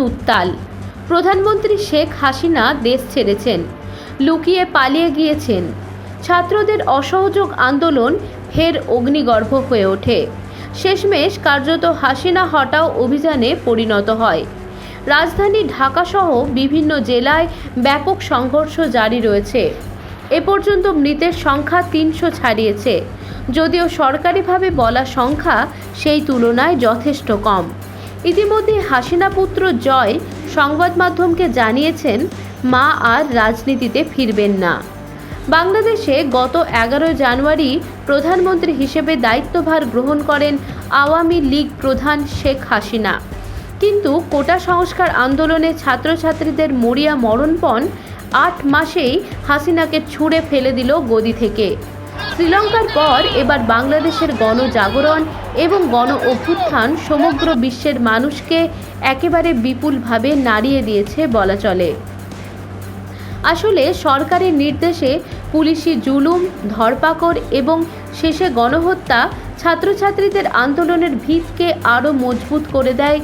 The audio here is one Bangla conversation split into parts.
উত্তাল। প্রধানমন্ত্রী শেখ হাসিনা দেশ ছেড়েছেন, লুকিয়ে পালিয়ে গিয়েছেন। ছাত্রদের অসহযোগ আন্দোলন ফের অগ্নিগর্ভ হয়ে ওঠে। শেষমেশ কার্যত হাসিনা হটাও অভিযানে পরিণত হয়। রাজধানী ঢাকাসহ বিভিন্ন জেলায় ব্যাপক সংঘর্ষ জারি রয়েছে। এ পর্যন্ত মৃতের সংখ্যা তিনশো ছাড়িয়েছে। যদিও সরকারিভাবে বলা সংখ্যা সেই তুলনায় যথেষ্ট কম। ইতিমধ্যে হাসিনা পুত্র জয় সংবাদ মাধ্যমকে জানিয়েছেন, মা আর রাজনীতিতে ফিরবেন না। বাংলাদেশে গত এগারো জানুয়ারি প্রধানমন্ত্রী হিসেবে দায়িত্বভার গ্রহণ করেন আওয়ামী লীগ প্রধান শেখ হাসিনা। কিন্তু কোটা সংস্কার আন্দোলনে ছাত্রছাত্রীদের মরিয়া মরণপণ আট মাসেই হাসিনাকে ছুঁড়ে ফেলে দিল গদি থেকে। শ্রীলঙ্কার পর এবার বাংলাদেশের গণজাগরণ এবং গণ অভ্যুত্থান সমগ্র বিশ্বের মানুষকে একেবারে বিপুলভাবে নাড়িয়ে দিয়েছে বলা চলে। আসলে সরকারের নির্দেশে পুলিশি জুলুম, ধরপাকড় এবং শেষে গণহত্যা ছাত্রছাত্রীদের আন্দোলনের ভিতকে আরও মজবুত করে দেয়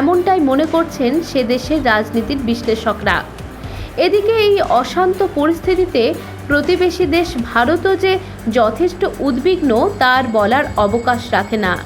এমনটাই মনে করছেন সে দেশের রাজনীতির বিশ্লেষকরা। এদিকে এই অশান্ত পরিস্থিতিতে প্রতিবেশী দেশ ভারতও যে যথেষ্ট উদ্বিগ্ন, তার বলার অবকাশ রাখে না।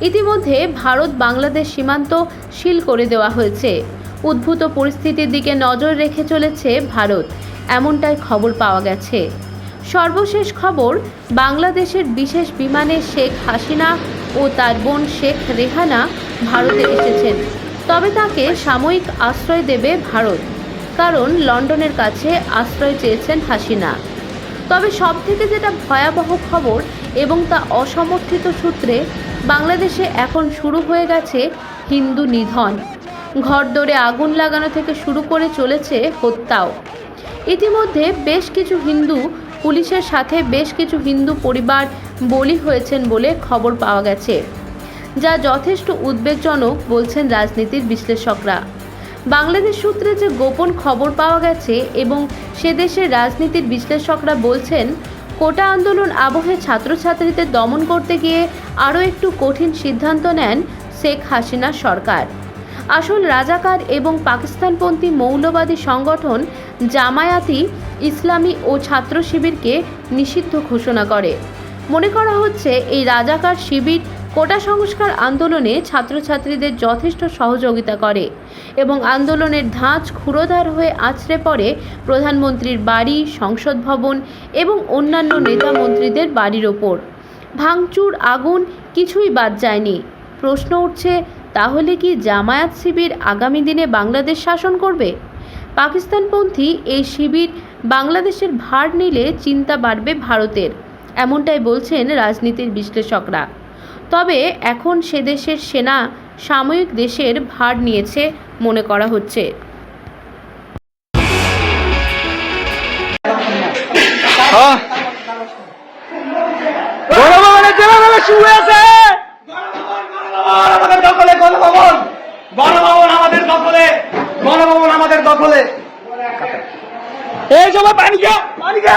ইতিমধ্যে ভারত বাংলাদেশ সীমান্ত সিল করে দেওয়া হয়েছে। উদ্ভূত পরিস্থিতির দিকে নজর রেখে চলেছে ভারত। এমনটাই খবর পাওয়া গেছে। সর্বশেষ খবর, বাংলাদেশের বিশেষ বিমানে শেখ হাসিনা ও তার বোন শেখ রেহানা ভারতে এসেছেন। তবে তাকে সাময়িক আশ্রয় দেবে ভারত। কারণ লন্ডনের কাছে আশ্রয় চেয়েছেন হাসিনা। তবে সব থেকে যেটা ভয়াবহ খবর এবং তা অসমর্থিত সূত্রে, বাংলাদেশে এখন শুরু হয়ে গেছে হিন্দু নিধন। ঘরদোরে আগুন লাগানো থেকে শুরু করে চলেছে হত্যাও। ইতিমধ্যে বেশ কিছু হিন্দু পুলিশের সাথে বেশ কিছু হিন্দু পরিবার বলি হয়েছেন বলে খবর পাওয়া গেছে, যা যথেষ্ট উদ্বেগজনক বলছেন রাজনীতির বিশ্লেষকরা। বাংলাদেশ সূত্রে যে গোপন খবর পাওয়া গেছে এবং সে দেশের রাজনীতির বিশ্লেষকরা বলছেন, কোটা আন্দোলন আবহে ছাত্রছাত্রীদের দমন করতে গিয়ে আরও একটু কঠিন সিদ্ধান্ত নেন শেখ হাসিনা সরকার। আসল রাজাকার এবং পাকিস্তানপন্থী মৌলবাদী সংগঠন জামায়াতি ইসলামী ও ছাত্র শিবিরকে নিষিদ্ধ ঘোষণা করে। মনে করা হচ্ছে, এই রাজাকার শিবির কোটা সংস্কার আন্দোলনে ছাত্রছাত্রীদের যথেষ্ট সহযোগিতা করে এবং আন্দোলনের ধাঁচ ক্ষুরোধার হয়ে আছড়ে পড়ে প্রধানমন্ত্রীর বাড়ি, সংসদ ভবন এবং অন্যান্য নেতা মন্ত্রীদের বাড়ির ওপর। ভাঙচুর, আগুন কিছুই বাদ যায়নি। প্রশ্ন উঠছে, তাহলে কি জামায়াত শিবির আগামী দিনে বাংলাদেশ শাসন করবে? পাকিস্তানপন্থী এই শিবির বাংলাদেশের ভার নিলে চিন্তা বাড়বে ভারতের, এমনটাই বলছেন রাজনীতির বিশ্লেষকরা। তবে এখন সে দেশের সেনা সাময়িক দেশের ভার নিয়েছে মনে করা হচ্ছে। হ্যাঁ। আমাদের দখলে এই সময় পানি খা পানি খা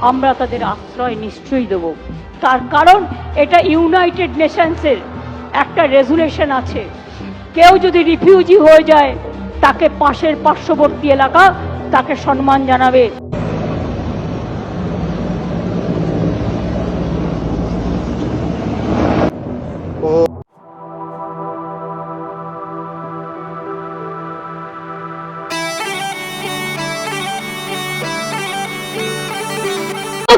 আমরা তাদের আশ্রয় নিশ্চয়ই দেব। তার কারণ এটা ইউনাইটেড নেশনসের একটা রেজুলেশন আছে। কেউ যদি রিফিউজি হয়ে যায়, তাকে পাশের পার্শ্ববর্তী এলাকা তাকে সম্মান জানাবে।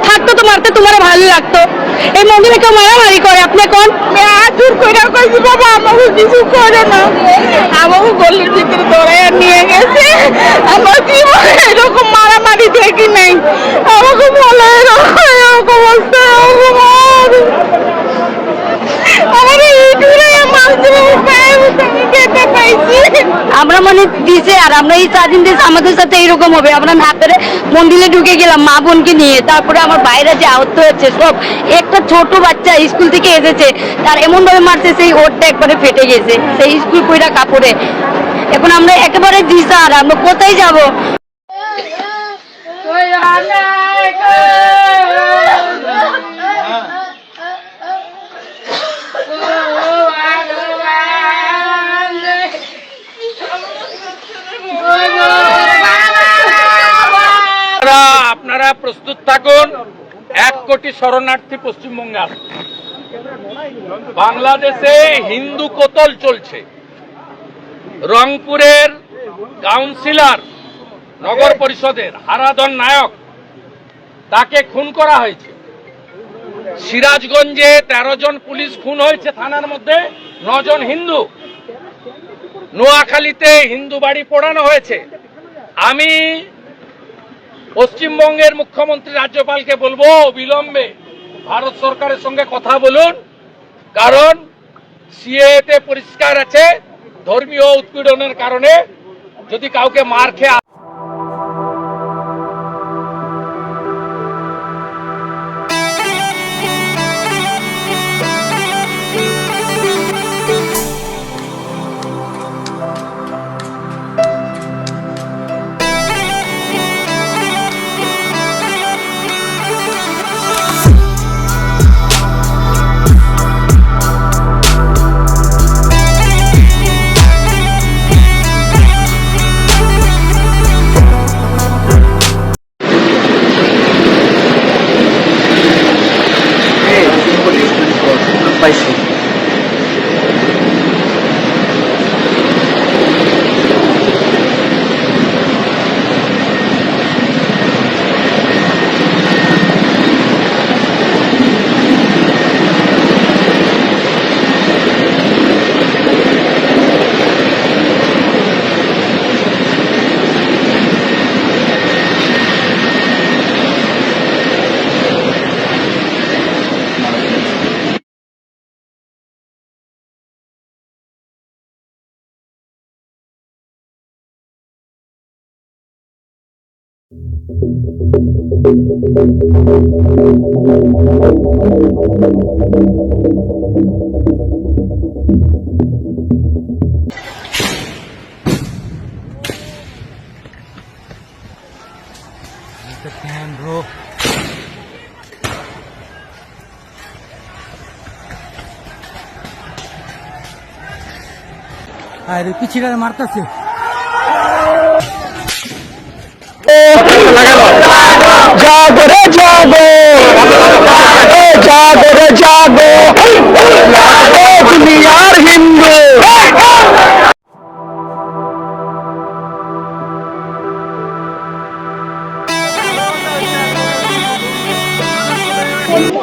থাকতো তো মারতে তোমার ভালো লাগতো। এই মন্দিরে কেউ মারামারি করে, আপনি কোন? দূর করে কইছি বাবা, আমাকে কিছু করে না। আমাকে গলির ভিতরে দৌড়াইয়া নিয়ে গেছে। আমার জীবনে এরকম মারামারি দেখি নাই। আমাকে বলে, এরকম অবস্থা এরকম আমরা মানে দিছে আর আমরা এই দিন দিয়েছে আমাদের সাথে এইরকম হবে, আমরা না করে মন্দিরে ঢুকে গেলাম মা বোনকে নিয়ে। তারপরে আমার বাইরে যে আহত হয়েছে সব একটা ছোট বাচ্চা স্কুল থেকে এসেছে, তার এমন ভাবে মারছে সেই ওরটা একবারে ফেটে গেছে, সেই স্কুল কইরা কাপড়ে। এখন আমরা একেবারে দিশা আর আমরা কোথায় যাব? আপনারা প্রস্তুত থাকুন। এক কোটি শরণার্থী পশ্চিমবঙ্গে আসছে বাংলাদেশে হিন্দু কোতল চলছে। রংপুরের কাউন্সিলর, নগর পরিষদের হারাধন নায়ক, তাকে খুন করা হয়েছে। সিরাজগঞ্জে তেরো জন পুলিশ খুন হয়েছে থানার মধ্যে নজন হিন্দু। নোয়াখালীতে হিন্দু বাড়ি পোড়ানো হয়েছে। আমি পশ্চিমবঙ্গের মুখ্যমন্ত্রী রাজ্যপালকে বলব বিলম্বে ভারত সরকারের সঙ্গে কথা বলুন। কারণ সিএতে পরিষ্কার আছে, ধর্মীয় উৎপীড়নের কারণে যদি কাউকে মার খেয়ে আর পিছিয়ে মারতেছে জাগো রে জাগো। এ জাগো রে জাগো। ও দুনিয়ার হিন্দু।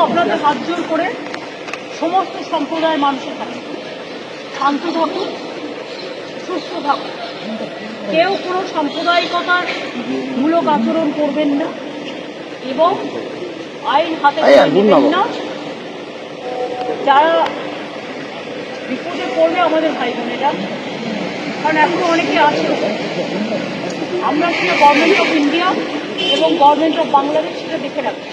আপনাদের হাত জোর করে সমস্ত সম্প্রদায়ের মানুষের শান্ত থাকুন, সুস্থ থাকুন। কেউ কোনো সাম্প্রদায়িকতার মূলক আচরণ করবেন না। এবং আইন হাতে নেবেন না। যারা বিপদে পড়বে আমাদের ভাই বোনেরা কারণ এখনও অনেকে আছে। আমরা সেটা গভর্নমেন্ট অফ ইন্ডিয়া এবং গভর্নমেন্ট অফ বাংলাদেশ সেটা দেখে রাখছি।